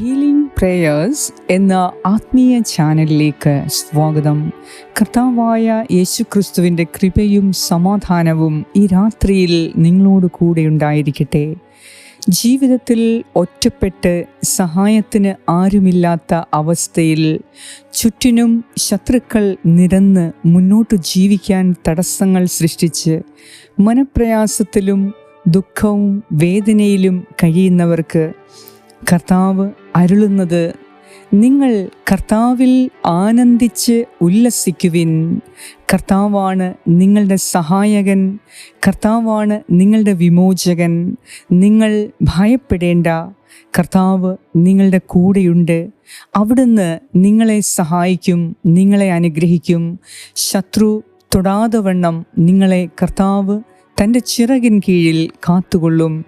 Healing prayers എന്ന ആത്മീയ ചാനലിലേക്ക് സ്വാഗതം. കർത്താവായ യേശു ക്രിസ്തുവിന്റെ കൃപയും സമാധാനവും ഈ രാത്രിയിൽ നിങ്ങളോട് കൂടെ ഉണ്ടായിരിക്കട്ടെ. ജീവിതത്തിൽ ഒറ്റപ്പെട്ട് സഹായത്തിന് ആരുമില്ലാത്ത അവസ്ഥയിൽ ചുറ്റിനും ശത്രുക്കൾ നിരന്ന് മുന്നോട്ട് ജീവിക്കാൻ തടസ്സങ്ങൾ സൃഷ്ടിച്ച് മനപ്രയാസത്തിലും ദുഃഖവും വേദനയിലും കഴിയുന്നവർക്ക് കർത്താവ് അരുളുന്നത് നിങ്ങൾ കർത്താവിൽ ആനന്ദിച്ച് ഉല്ലസിക്കുവിൻ. കർത്താവാണ് നിങ്ങളുടെ സഹായകൻ. കർത്താവാണ് നിങ്ങളുടെ വിമോചകൻ. നിങ്ങൾ ഭയപ്പെടേണ്ട. കർത്താവ് നിങ്ങളുടെ കൂടെയുണ്ട്. അവിടുന്ന് നിങ്ങളെ സഹായിക്കും നിങ്ങളെ അനുഗ്രഹിക്കും. ശത്രു തൊടാതെ വണ്ണം നിങ്ങളെ കർത്താവ് തന്റെ ചിറകിൻ കീഴിൽ കാത്തുകൊള്ളും.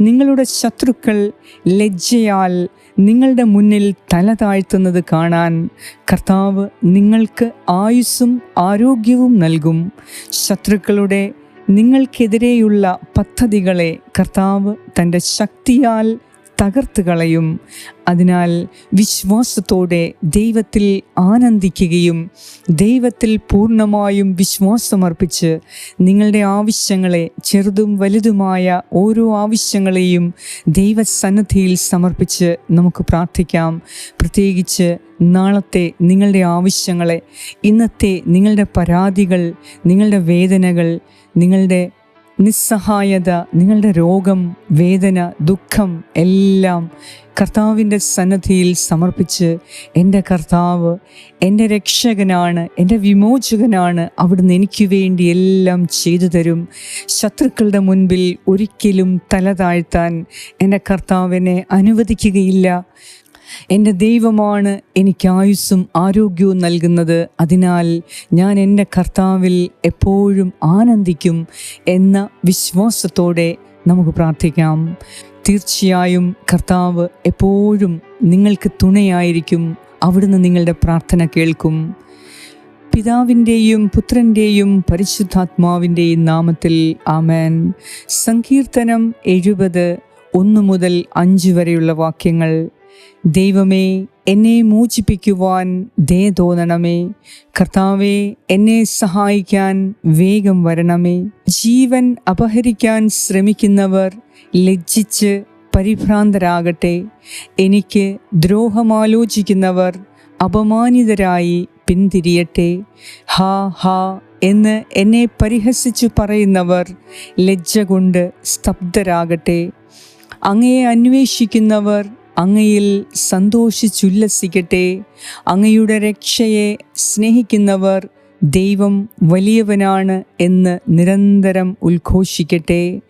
നിങ്ങളുടെ ശത്രുക്കൾ ലജ്ജയാൽ നിങ്ങളുടെ മുന്നിൽ തല താഴ്ത്തുന്നത് കാണാൻ കർത്താവ് നിങ്ങൾക്ക് ആയുസ്സും ആരോഗ്യവും നൽകും. ശത്രുക്കളുടെ നിങ്ങൾക്കെതിരെയുള്ള പദ്ധതികളെ കർത്താവ് തന്റെ ശക്തിയാൽ തകർത്ത് കളയും അതിനാൽ വിശ്വാസത്തോടെ ദൈവത്തിൽ ആനന്ദിക്കുകയും ദൈവത്തിൽ പൂർണമായും വിശ്വാസമർപ്പിച്ച് നിങ്ങളുടെ ആവശ്യങ്ങളെ ചെറുതും വലുതുമായ ഓരോ ആവശ്യങ്ങളെയും ദൈവസന്നദ്ധിയിൽ സമർപ്പിച്ച് നമുക്ക് പ്രാർത്ഥിക്കാം. പ്രത്യേകിച്ച് നാളത്തെ നിങ്ങളുടെ ആവശ്യങ്ങളെ ഇന്നത്തെ നിങ്ങളുടെ പരാതികൾ നിങ്ങളുടെ വേദനകൾ നിങ്ങളുടെ നിസ്സഹായത നിങ്ങളുടെ രോഗം വേദന ദുഃഖം എല്ലാം കർത്താവിന്റെ സന്നദ്ധിയിൽ സമർപ്പിച്ച് എന്റെ കർത്താവ് എന്റെ രക്ഷകനാണ് എന്റെ വിമോചകനാണ് അവിടുന്ന് എനിക്ക് വേണ്ടി എല്ലാം ചെയ്തു തരും. ശത്രുക്കളുടെ മുൻപിൽ ഒരിക്കലും തല താഴ്ത്താൻ എന്റെ കർത്താവിനെ അനുവദിക്കുകയില്ല. എന്റെ ദൈവമാണ് എനിക്ക് ആയുസ്സും ആരോഗ്യവും നൽകുന്നത്. അതിനാൽ ഞാൻ എന്റെ കർത്താവിൽ എപ്പോഴും ആനന്ദിക്കും എന്ന വിശ്വാസത്തോടെ നമുക്ക് പ്രാർത്ഥിക്കാം. തീർച്ചയായും കർത്താവ് എപ്പോഴും നിങ്ങൾക്ക് തുണയായിരിക്കും. അവിടുന്ന് നിങ്ങളുടെ പ്രാർത്ഥന കേൾക്കും. പിതാവിന്റെയും പുത്രന്റെയും പരിശുദ്ധാത്മാവിന്റെയും നാമത്തിൽ ആമേൻ. സങ്കീർത്തനം എഴുപത് ഒന്ന് മുതൽ അഞ്ച് വരെയുള്ള വാക്യങ്ങൾ. ദൈവമേ എന്നെ മോചിപ്പിക്കുവാൻ ദേ തോന്നണമേ. കർത്താവെ എന്നെ സഹായിക്കാൻ വേഗം വരണമേ. ജീവൻ അപഹരിക്കാൻ ശ്രമിക്കുന്നവർ ലജ്ജിച്ച് പരിഭ്രാന്തരാകട്ടെ. എനിക്ക് ദ്രോഹമാലോചിക്കുന്നവർ അപമാനിതരായി പിന്തിരിയട്ടെ. ഹാ ഹാ എന്ന് എന്നെ പരിഹസിച്ചു പറയുന്നവർ ലജ്ജ കൊണ്ട് സ്തബ്ധരാകട്ടെ. അങ്ങയെ അന്വേഷിക്കുന്നവർ അങ്ങയിൽ സന്തോഷിച്ചുല്ലസിക്കട്ടെ. അങ്ങയുടെ രക്ഷയെ സ്നേഹിക്കുന്നവർ ദൈവം വലിയവനാണ് എന്ന് നിരന്തരം ഉദ്ഘോഷിക്കട്ടെ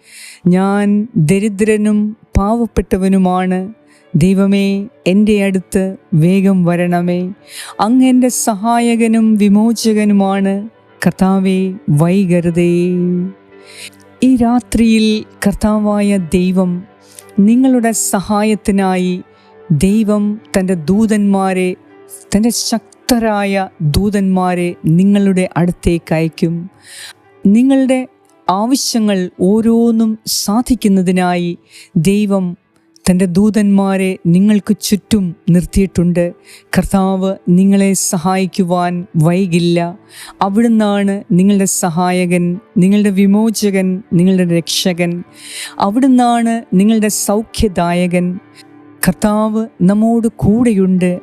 ഞാൻ ദരിദ്രനും പാവപ്പെട്ടവനുമാണ്. ദൈവമേ എന്റെ അടുത്ത് വേഗം വരണമേ. അങ്ങ് എന്റെ സഹായകനും വിമോചകനുമാണ്. കർത്താവെ വൈകരുതേ. ഈ രാത്രിയിൽ കർത്താവായ ദൈവം നിങ്ങളുടെ സഹായത്തിനായി ദൈവം തന്റെ ദൂതന്മാരെ തന്റെ ശക്തരായ ദൂതന്മാരെ നിങ്ങളുടെ അടുത്തേക്ക് അയക്കും നിങ്ങളുടെ ആവശ്യങ്ങൾ ഓരോന്നും സാധിക്കുന്നതിനായി ദൈവം തന്റെ ദൂതന്മാരെ നിങ്ങൾക്ക് ചുറ്റും നിർത്തിയിട്ടുണ്ട്. കർത്താവ് നിങ്ങളെ സഹായിക്കുവാൻ വൈകില്ല. അവിടുന്നാണ് നിങ്ങളുടെ സഹായകൻ നിങ്ങളുടെ വിമോചകൻ നിങ്ങളുടെ രക്ഷകൻ. അവിടുന്നാണ് നിങ്ങളുടെ സൗഖ്യദായകൻ. കർത്താവ് നമ്മോട് കൂടെയുണ്ട്.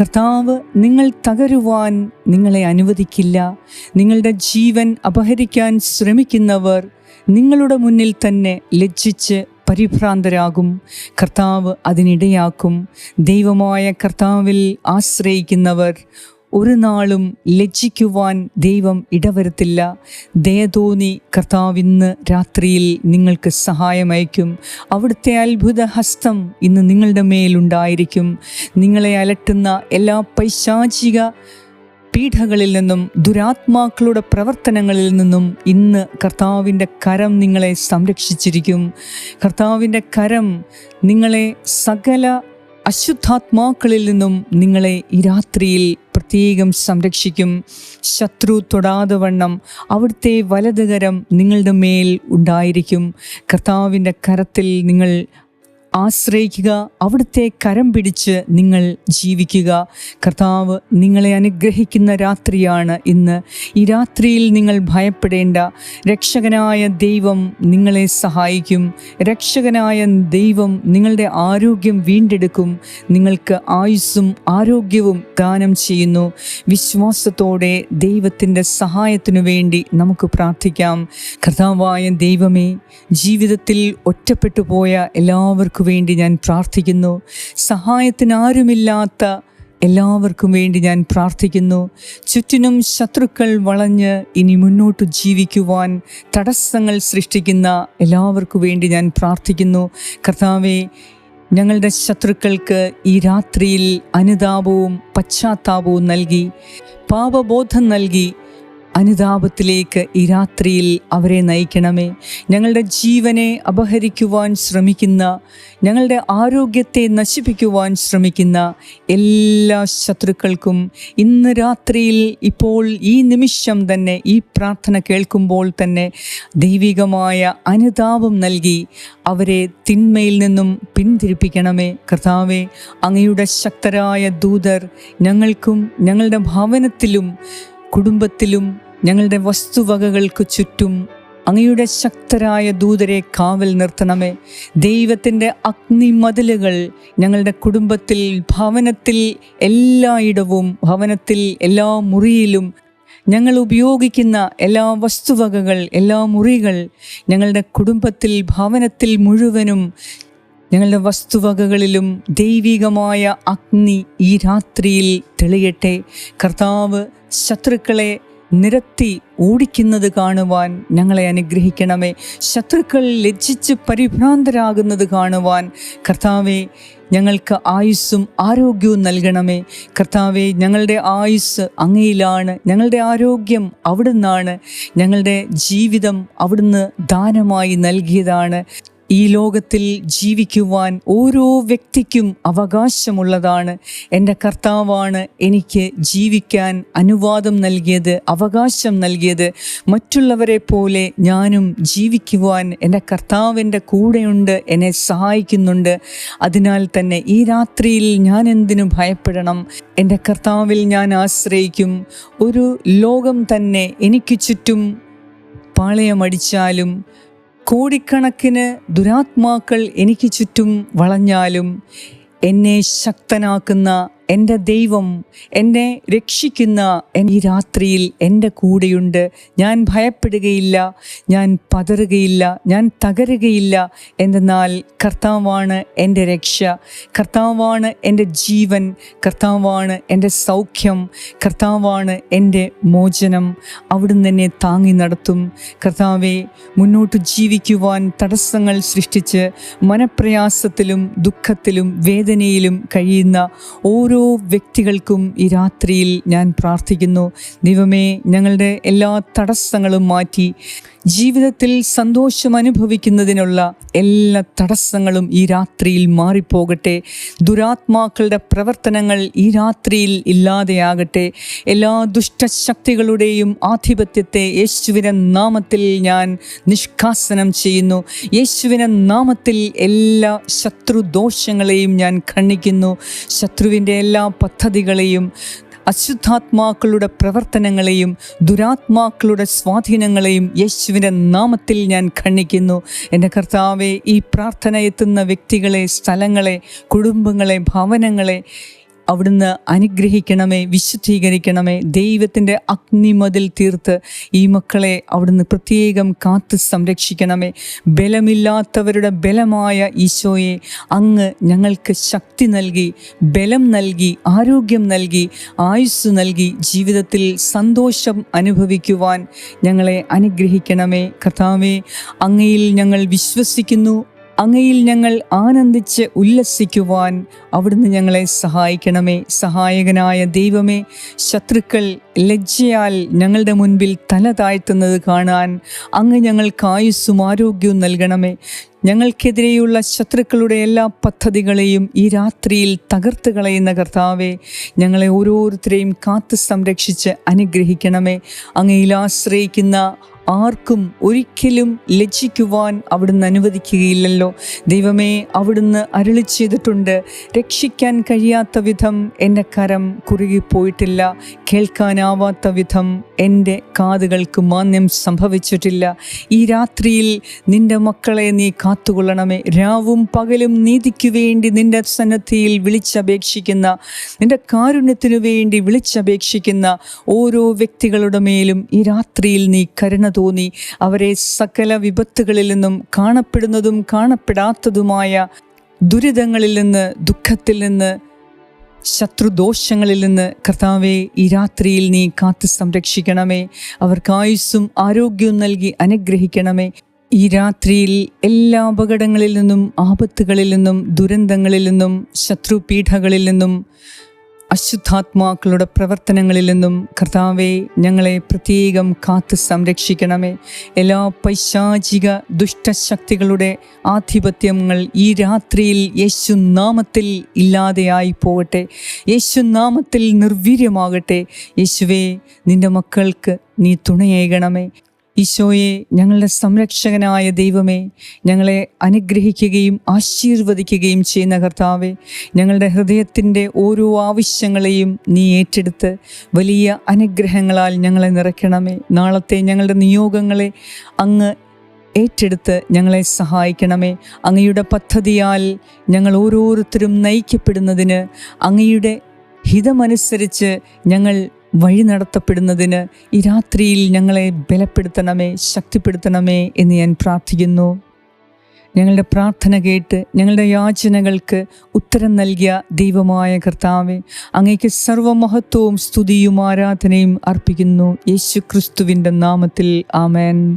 കർത്താവ് നിങ്ങൾ തകരുവാൻ നിങ്ങളെ അനുവദിക്കില്ല. നിങ്ങളുടെ ജീവൻ അപഹരിക്കാൻ ശ്രമിക്കുന്നവർ നിങ്ങളുടെ മുന്നിൽ തന്നെ ലജ്ജിച്ച് പരിഭ്രാന്തരാകും. കർത്താവ് അതിനിടയാക്കും. ദൈവമായ കർത്താവിൽ ആശ്രയിക്കുന്നവർ ഒരു നാളും ലജ്ജിക്കുവാൻ ദൈവം ഇടവരുത്തില്ല. ദയതോന്നി കർത്താവ് ഇന്ന് രാത്രിയിൽ നിങ്ങൾക്ക് സഹായമയക്കും അവിടുത്തെ അത്ഭുത ഹസ്തം ഇന്ന് നിങ്ങളുടെ മേലുണ്ടായിരിക്കും. നിങ്ങളെ അലട്ടുന്ന എല്ലാ പൈശാചിക പീഠകളിൽ നിന്നും ദുരാത്മാക്കളുടെ പ്രവർത്തനങ്ങളിൽ നിന്നും ഇന്ന് കർത്താവിന്റെ കരം നിങ്ങളെ സംരക്ഷിച്ചിരിക്കും. കർത്താവിന്റെ കരം നിങ്ങളെ സകല അശുദ്ധാത്മാക്കളിൽ നിന്നും നിങ്ങളെ ഈ രാത്രിയിൽ പ്രത്യേകം സംരക്ഷിക്കും. ശത്രു തൊടാതെ വണ്ണം അവിടുത്തെ വലതുകരം നിങ്ങളുടെ മേൽ ഉണ്ടായിരിക്കും. കർത്താവിന്റെ കരത്തിൽ നിങ്ങൾ ആശ്രയിക്കുക അവിടുത്തെ കരം പിടിച്ച് നിങ്ങൾ ജീവിക്കുക. കർത്താവ് നിങ്ങളെ അനുഗ്രഹിക്കുന്ന രാത്രിയാണ് ഇന്ന്. ഈ രാത്രിയിൽ നിങ്ങൾ ഭയപ്പെടേണ്ട. രക്ഷകനായ ദൈവം നിങ്ങളെ സഹായിക്കും. രക്ഷകനായ ദൈവം നിങ്ങളുടെ ആരോഗ്യം വീണ്ടെടുക്കും. നിങ്ങൾക്ക് ആയുസ്സും ആരോഗ്യവും ദാനം ചെയ്യുന്നു. വിശ്വാസത്തോടെ ദൈവത്തിന്റെ സഹായത്തിനു വേണ്ടി നമുക്ക് പ്രാർത്ഥിക്കാം. കർത്താവായ ദൈവമേ ജീവിതത്തിൽ ഒറ്റപ്പെട്ടു പോയ എല്ലാവർക്കും വേണ്ടി ഞാൻ പ്രാർത്ഥിക്കുന്നു. സഹായത്തിന് ആരുമില്ലാത്ത എല്ലാവർക്കും വേണ്ടി ഞാൻ പ്രാർത്ഥിക്കുന്നു. ചുറ്റിനും ശത്രുക്കൾ വളഞ്ഞ് ഇനി മുന്നോട്ട് ജീവിക്കുവാൻ തടസ്സങ്ങൾ സൃഷ്ടിക്കുന്ന എല്ലാവർക്കും വേണ്ടി ഞാൻ പ്രാർത്ഥിക്കുന്നു. കർത്താവെ ഞങ്ങളുടെ ശത്രുക്കൾക്ക് ഈ രാത്രിയിൽ അനുതാപവും പശ്ചാത്താപവും നൽകി പാപബോധം നൽകി അനുതാപത്തിലേക്ക് ഈ രാത്രിയിൽ അവരെ നയിക്കണമേ. ഞങ്ങളുടെ ജീവനെ അപഹരിക്കുവാൻ ശ്രമിക്കുന്ന ഞങ്ങളുടെ ആരോഗ്യത്തെ നശിപ്പിക്കുവാൻ ശ്രമിക്കുന്ന എല്ലാ ശത്രുക്കൾക്കും ഇന്ന് രാത്രിയിൽ ഇപ്പോൾ ഈ നിമിഷം തന്നെ ഈ പ്രാർത്ഥന കേൾക്കുമ്പോൾ തന്നെ ദൈവികമായ അനുതാപം നൽകി അവരെ തിന്മയിൽ നിന്നും പിന്തിരിപ്പിക്കണമേ. കർത്താവെ അങ്ങയുടെ ശക്തരായ ദൂതർ ഞങ്ങൾക്കും ഞങ്ങളുടെ ഭവനത്തിലും കുടുംബത്തിലും ഞങ്ങളുടെ വസ്തുവകകൾക്ക് ചുറ്റും അങ്ങയുടെ ശക്തരായ ദൂതരെ കാവൽ നിർത്തണമേ. ദൈവത്തിന്റെ അഗ്നിമതിലുകൾ ഞങ്ങളുടെ കുടുംബത്തിൽ ഭവനത്തിൽ എല്ലായിടവും ഭവനത്തിൽ എല്ലാ മുറിയിലും ഞങ്ങൾ ഉപയോഗിക്കുന്ന എല്ലാ വസ്തുവകകൾ എല്ലാ മുറികൾ ഞങ്ങളുടെ കുടുംബത്തിൽ ഭവനത്തിൽ മുഴുവനും ഞങ്ങളുടെ വസ്തുവകകളിലും ദൈവികമായ അഗ്നി ഈ രാത്രിയിൽ തെളിയട്ടെ. കർത്താവ് ശത്രുക്കളെ നിരത്തി ഓടിക്കുന്നത് കാണുവാൻ ഞങ്ങളെ അനുഗ്രഹിക്കണമേ. ശത്രുക്കൾ ലജ്ജിച്ച് പരിഭ്രാന്തരാകുന്നത് കാണുവാൻ കർത്താവെ ഞങ്ങൾക്ക് ആയുസ്സും ആരോഗ്യവും നൽകണമേ. കർത്താവെ ഞങ്ങളുടെ ആയുസ് അങ്ങയിലാണ് ഞങ്ങളുടെ ആരോഗ്യം അവിടുന്നാണ് ഞങ്ങളുടെ ജീവിതം അവിടുന്ന് ദാനമായി നൽകിയതാണ്. ഈ ലോകത്തിൽ ജീവിക്കുവാൻ ഓരോ വ്യക്തിക്കും അവകാശമുള്ളതാണ്. എന്റെ കർത്താവാണ് എനിക്ക് ജീവിക്കാൻ അനുവാദം നൽകിയത് അവകാശം നൽകിയത്. മറ്റുള്ളവരെ പോലെ ഞാനും ജീവിക്കുവാൻ എന്റെ കർത്താവിന്റെ കൂടെയുണ്ട് എന്നെ സഹായിക്കുന്നുണ്ട്. അതിനാൽ തന്നെ ഈ രാത്രിയിൽ ഞാൻ എന്തിനു ഭയപ്പെടണം? എന്റെ കർത്താവിൽ ഞാൻ ആശ്രയിക്കും. ഒരു ലോകം തന്നെ എനിക്ക് ചുറ്റും പാളയമടിച്ചാലും കോടിക്കണക്കിന് ദുരാത്മാക്കൾ എനിക്ക് ചുറ്റും വളഞ്ഞാലും എന്നെ ശക്തനാക്കുന്ന എന്റെ ദൈവം എന്നെ രക്ഷിക്കുന്ന ഈ രാത്രിയിൽ എന്റെ കൂടെയുണ്ട്. ഞാൻ ഭയപ്പെടുകയില്ല ഞാൻ പതറുകയില്ല ഞാൻ തകരുകയില്ല. എന്തെന്നാൽ കർത്താവാണ് എന്റെ രക്ഷ കർത്താവാണ് എന്റെ ജീവൻ കർത്താവാണ് എന്റെ സൗഖ്യം കർത്താവാണ് എന്റെ മോചനം. അവിടുന്ന് എന്നെ താങ്ങി നടത്തും. കർത്താവെ മുന്നോട്ട് ജീവിക്കുവാൻ തടസ്സങ്ങൾ സൃഷ്ടിച്ച് മനപ്രയാസത്തിലും ദുഃഖത്തിലും വേദനയിലും കഴിയുന്ന ഓരോ ഓരോ വ്യക്തികൾക്കും ഈ രാത്രിയിൽ ഞാൻ പ്രാർത്ഥിക്കുന്നു. ദൈവമേ ഞങ്ങളുടെ എല്ലാ തടസ്സങ്ങളും മാറ്റി ജീവിതത്തിൽ സന്തോഷം അനുഭവിക്കുന്നതിനുള്ള എല്ലാ തടസ്സങ്ങളും ഈ രാത്രിയിൽ മാറിപ്പോകട്ടെ. ദുരാത്മാക്കളുടെ പ്രവർത്തനങ്ങൾ ഈ രാത്രിയിൽ ഇല്ലാതെയാകട്ടെ. എല്ലാ ദുഷ്ടശക്തികളുടെയും ആധിപത്യത്തെ യേശുവിനെ നാമത്തിൽ ഞാൻ നിഷ്കാസനം ചെയ്യുന്നു. യേശുവിനെ നാമത്തിൽ എല്ലാ ശത്രുദോഷങ്ങളെയും ഞാൻ ഖണ്ഡിക്കുന്നു. ശത്രുവിന്റെ എല്ലാ പദ്ധതികളെയും അശുദ്ധാത്മാക്കളുടെ പ്രവർത്തനങ്ങളെയും ദുരാത്മാക്കളുടെ സ്വാധീനങ്ങളെയും യേശുവിന്റെ നാമത്തിൽ ഞാൻ ഖണ്ഡിക്കുന്നു. എന്റെ കർത്താവെ ഈ പ്രാർത്ഥന എത്തുന്ന വ്യക്തികളെ സ്ഥലങ്ങളെ കുടുംബങ്ങളെ ഭവനങ്ങളെ അവിടുന്ന് അനുഗ്രഹിക്കണമേ വിശുദ്ധീകരിക്കണമേ ദൈവത്തിന്റെ അഗ്നിമതിൽ തീർത്ത് ഈ മക്കളെ അവിടുന്ന് പ്രത്യേകം കാത്ത് സംരക്ഷിക്കണമേ. ബലമില്ലാത്തവരുടെ ബലമായ ഈശോയെ അങ്ങ് ഞങ്ങൾക്ക് ശക്തി നൽകി ബലം നൽകി ആരോഗ്യം നൽകി ആയുസ് നൽകി ജീവിതത്തിൽ സന്തോഷം അനുഭവിക്കുവാൻ ഞങ്ങളെ അനുഗ്രഹിക്കണമേ. കർത്താവേ അങ്ങയിൽ ഞങ്ങൾ വിശ്വസിക്കുന്നു അങ്ങയിൽ ഞങ്ങൾ ആനന്ദിച്ച് ഉല്ലസിക്കുവാൻ അവിടുന്ന് ഞങ്ങളെ സഹായിക്കണമേ. സഹായകനായ ദൈവമേ ശത്രുക്കൾ ലജ്ജയാൽ ഞങ്ങളുടെ മുൻപിൽ തല താഴ്ത്തുന്നത് കാണാൻ അങ്ങ് ഞങ്ങൾക്ക് ആയുസ്സും ആരോഗ്യവും നൽകണമേ. ഞങ്ങൾക്കെതിരെയുള്ള ശത്രുക്കളുടെ എല്ലാ പദ്ധതികളെയും ഈ രാത്രിയിൽ തകർത്ത് കളയുന്ന കർത്താവെ ഞങ്ങളെ ഓരോരുത്തരെയും കാത്തു സംരക്ഷിച്ച് അനുഗ്രഹിക്കണമേ. അങ്ങയിൽ ആശ്രയിക്കുന്ന ആർക്കും ഒരിക്കലും ലജ്ജിക്കുവാൻ അവിടുന്ന് അനുവദിക്കുകയില്ലല്ലോ. ദൈവമേ അവിടുന്ന് അരുളി ചെയ്തിട്ടുണ്ട്. രക്ഷിക്കാൻ കഴിയാത്ത വിധം എന്റെ കരം കുറുകിപ്പോയിട്ടില്ല കേൾക്കാനാവാത്ത വിധം എന്റെ കാതുകൾക്ക് മാന്യം സംഭവിച്ചിട്ടില്ല. ഈ രാത്രിയിൽ നിന്റെ മക്കളെ നീ കാത്തുകൊള്ളണമേ. രാവും പകലും നീതിക്കു വേണ്ടി നിന്റെ സന്നദ്ധിയിൽ വിളിച്ചപേക്ഷിക്കുന്ന നിന്റെ കാരുണ്യത്തിനു വേണ്ടി വിളിച്ചപേക്ഷിക്കുന്ന ഓരോ വ്യക്തികളുടെ മേലും ഈ രാത്രിയിൽ നീ കരുണ തോന്നി. അവരെ സകല വിപത്തുകളിൽ നിന്നും കാണപ്പെടുന്നതും കാണപ്പെടാത്തതുമായ ദുരിതങ്ങളിൽ നിന്ന് ദുഃഖത്തിൽ നിന്ന് ശത്രുദോഷങ്ങളിൽ നിന്ന് കർത്താവെ ഈ രാത്രിയിൽ നീ കാത്തു സംരക്ഷിക്കണമേ. അവർക്ക് ആയുസ്സും ആരോഗ്യവും നൽകി അനുഗ്രഹിക്കണമേ. ഈ രാത്രിയിൽ എല്ലാ അപകടങ്ങളിൽ നിന്നും ആപത്തുകളിൽ നിന്നും ദുരന്തങ്ങളിൽ നിന്നും ശത്രുപീഠകളിൽ നിന്നും അശുദ്ധാത്മാക്കളുടെ പ്രവർത്തനങ്ങളിൽ നിന്നും കർത്താവെ ഞങ്ങളെ പ്രത്യേകം കാത്ത് സംരക്ഷിക്കണമേ. എല്ലാ പൈശാചിക ദുഷ്ടശക്തികളുടെ ആധിപത്യങ്ങൾ ഈ രാത്രിയിൽ യേശുനാമത്തിൽ ഇല്ലാതെയായി പോകട്ടെ. യേശുനാമത്തിൽ നിർവീര്യമാകട്ടെ. യേശുവേ നിന്റെ മക്കൾക്ക് നീ തുണയേകണമേ. ഈശോയെ ഞങ്ങളുടെ സംരക്ഷകനായ ദൈവമേ ഞങ്ങളെ അനുഗ്രഹിക്കുകയും ആശീർവദിക്കുകയും ചെയ്യുന്ന കർത്താവെ ഞങ്ങളുടെ ഹൃദയത്തിന്റെ ഓരോ ആവശ്യങ്ങളെയും നീ ഏറ്റെടുത്ത് വലിയ അനുഗ്രഹങ്ങളാൽ ഞങ്ങളെ നിറയ്ക്കണമേ. നാളത്തെ ഞങ്ങളുടെ നിയോഗങ്ങളെ അങ്ങ് ഏറ്റെടുത്ത് ഞങ്ങളെ സഹായിക്കണമേ. അങ്ങയുടെ പദ്ധതിയാൽ ഞങ്ങൾ ഓരോരുത്തരും നയിക്കപ്പെടുന്നതിന് അങ്ങയുടെ ഹിതമനുസരിച്ച് ഞങ്ങൾ വഴി നടത്തപ്പെടുന്നതിന് ഈ രാത്രിയിൽ ഞങ്ങളെ ബലപ്പെടുത്തണമേ ശക്തിപ്പെടുത്തണമേ എന്ന് ഞാൻ പ്രാർത്ഥിക്കുന്നു. ഞങ്ങളുടെ പ്രാർത്ഥന കേട്ട് ഞങ്ങളുടെ യാചനകൾക്ക് ഉത്തരം നൽകിയ ദൈവമായ കർത്താവെ അങ്ങേക്ക് സർവമഹത്വവും സ്തുതിയും ആരാധനയും അർപ്പിക്കുന്നു. യേശു ക്രിസ്തുവിന്റെ നാമത്തിൽ ആമേൻ.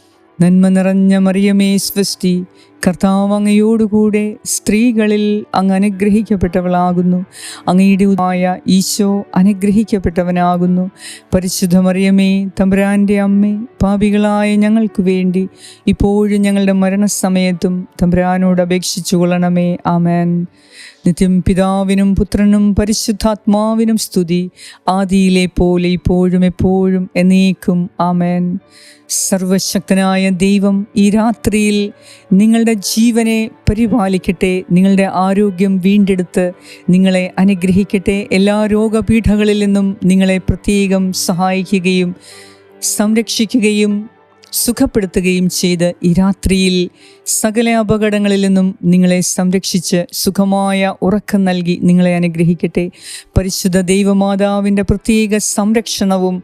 നന്മ നിറഞ്ഞ മറിയമേ സ്വസ്തി കർത്താവ് അങ്ങയോടുകൂടെ സ്ത്രീകളിൽ അങ്ങ് അനുഗ്രഹിക്കപ്പെട്ടവളാകുന്നു. അങ്ങയുടെ ഉദായ ഈശോ അനുഗ്രഹിക്കപ്പെട്ടവനാകുന്നു. പരിശുദ്ധ മറിയമേ തമ്പുരാന്റെ അമ്മേ പാപികളായ ഞങ്ങൾക്ക് വേണ്ടി ഇപ്പോഴും ഞങ്ങളുടെ മരണസമയത്തും തമ്പുരാനോട് അപേക്ഷിച്ചു കൊള്ളണമേ ആമേൻ. നിത്യം പിതാവിനും പുത്രനും പരിശുദ്ധാത്മാവിനും സ്തുതി. ആദിയിലെ പോലെ ഇപ്പോഴും എപ്പോഴും എന്നേക്കും. ആമേൻ. സർവശക്തനായ ദൈവം ഈ രാത്രിയിൽ നിങ്ങളുടെ ജീവനെ പരിപാലിക്കട്ടെ. നിങ്ങളുടെ ആരോഗ്യം വീണ്ടെടുത്ത് നിങ്ങളെ അനുഗ്രഹിക്കട്ടെ. എല്ലാ രോഗപീഠകളിൽ നിന്നും നിങ്ങളെ പ്രത്യേകം സഹായിക്കുകയും സംരക്ഷിക്കുകയും സുഖപ്പെടുത്തുകയും ചെയ്ത് ഈ രാത്രിയിൽ സകല അപകടങ്ങളിൽ നിന്നും നിങ്ങളെ സംരക്ഷിച്ച് സുഖമായ ഉറക്കം നൽകി നിങ്ങളെ അനുഗ്രഹിക്കട്ടെ. പരിശുദ്ധ ദൈവമാതാവിന്റെ പ്രത്യേക സംരക്ഷണവും